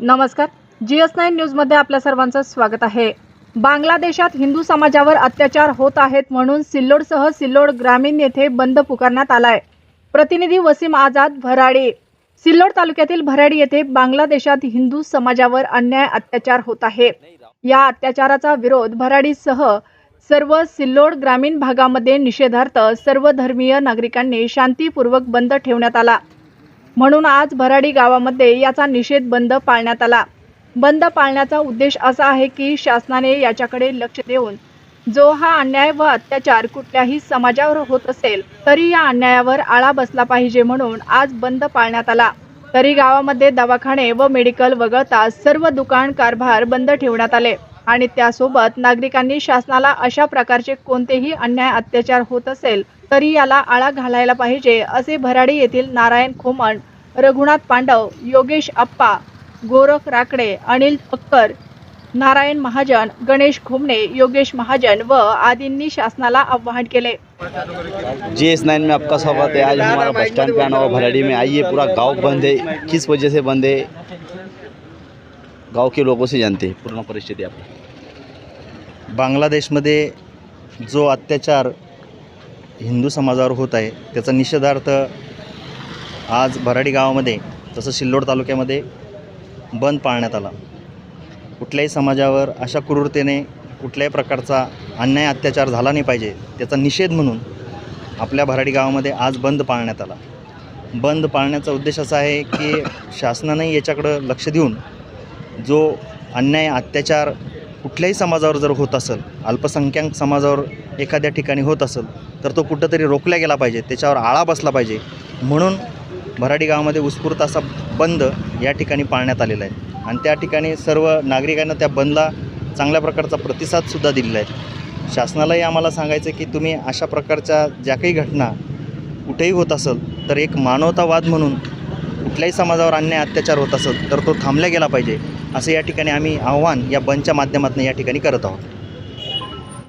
नमस्कार. G S nine न्यूजमध्ये आपल्या सर्वांचं स्वागत आहे. बांगलादेशात हिंदू समाजावर अत्याचार होत आहेत म्हणून सिल्लोडसह सिल्लोड ग्रामीण येथे बंद पुकारण्यात आलाय. प्रतिनिधी वसीम आझाद भराडी. सिल्लोड तालुक्यातील भराडी येथे बांगलादेशात हिंदू समाजावर अन्याय अत्याचार होत आहे. या अत्याचाराचा विरोध भराडीसह सर्व सिल्लोड ग्रामीण भागामध्ये निषेधार्थ सर्व धर्मीय नागरिकांनी शांतीपूर्वक बंद ठेवण्यात आला. म्हणून आज भराडी गावामध्ये याचा निषेध बंद पाळण्यात आला. बंद पाळण्याचा उद्देश असा आहे की शासनाने याच्याकडे लक्ष देऊन जो हा अन्याय व अत्याचार कुठल्याही समाजावर होत असेल तरी या अन्यायावर आळा बसला पाहिजे म्हणून आज बंद पाळण्यात आला. तरी गावामध्ये दवाखाने व मेडिकल वगळता सर्व दुकान कारभार बंद ठेवण्यात आले. आणि त्यासोबत नागरिकांनी शासनाला अशा प्रकारचे कोणतेही अन्याय अत्याचार होत असेल तरी याला आळा घालायला पाहिजे असे भराडी येथील नारायण खोमण रघुनाथ पांडव योगेश अप्पा गोरख राकडे अनिल अक्कर नारायण महाजन गणेश घुमणे योगेश महाजन व आदींनी शासनाला आवाहन केले. जी एस नाइन में आपका स्वागत है। आज हमारा बस स्टैंड पे आना हुआ भराड़ी में आइए पूरा गांव बंद है। किस वजह से बंद है? गांव के लोगों से जानते हैं पूर्ण परिस्थिति आपकी बांगलादेशमध्ये जो अत्याचार हिंदू समाजावर होत आहे त्याचा निषेधार्थ आज भराडी गावामध्ये तसं सिल्लोड तालुक्यामध्ये बंद पाळण्यात आला. कुठल्याही समाजावर अशा क्रूरतेने कुठल्याही प्रकारचा अन्याय अत्याचार झाला नाही पाहिजे त्याचा निषेध म्हणून आपल्या भराडी गावामध्ये आज बंद पाळण्यात आला. बंद पाळण्याचा उद्देश असा आहे की शासनाने याच्याकडं लक्ष देऊन जो अन्याय अत्याचार कुठल्याही समाजावर जर होत असेल अल्पसंख्याक समाजावर एखाद्या ठिकाणी होत असेल तर तो कुठंतरी रोखला गेला पाहिजे त्याच्यावर आळा बसला पाहिजे. म्हणून भराडी गावामध्ये उत्स्फूर्त असा बंद या ठिकाणी पाळण्यात आलेला आहे. आणि त्या ठिकाणी सर्व नागरिकांना त्या बंदला चांगल्या प्रकारचा प्रतिसादसुद्धा दिलेला आहे. शासनालाही आम्हाला सांगायचं आहे की तुम्ही अशा प्रकारच्या ज्या काही घटना कुठेही होत असेल तर एक मानवतावाद म्हणून कुठल्याही समाजावर अन्याय अत्याचार होत असेल तर तो थांबला गेला पाहिजे. असं या ठिकाणी आम्ही आव्हान या बंदच्या माध्यमातून या ठिकाणी करत आहोत.